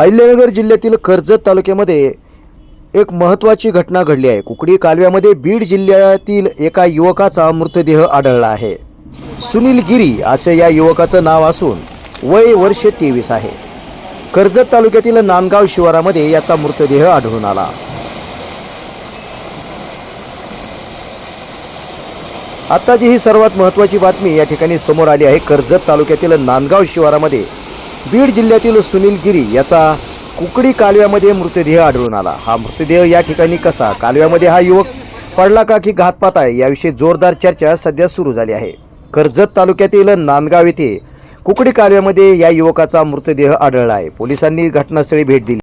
अहिल्यानगर जिल्ह्यातील कर्जत तालुक्यामध्ये एक महत्त्वाची घटना घडली आहे. कुकडी कालव्यामध्ये बीड जिल्ह्यातील एका युवकाचा मृतदेह आढळला आहे. सुनील गिरी असे या युवकाचं नाव असून वय वर्ष तेवीस आहे. कर्जत तालुक्यातील नांदगाव शिवारामध्ये याचा मृतदेह आढळून आला. आत्ताची ही सर्वात महत्त्वाची बातमी या ठिकाणी समोर आली आहे. कर्जत तालुक्यातील नांदगाव शिवारामध्ये बीड जिल्ह्यातील सुनील गिरी याचा कुकडी कालव्यामध्ये मृतदेह आढळून आला. हा मृतदेह या ठिकाणी कसा? कालव्यामध्ये हा युवक पडला का की घातपात आहे? याविषयी जोरदार चर्चा सध्या सुरू झाली आहे. कर्जत तालुक्यातील नांदगाव येथे कुकडी कालव्यामध्ये या युवकाचा मृतदेह आढळला आहे. पोलिसांनी घटनास्थळी भेट दिली.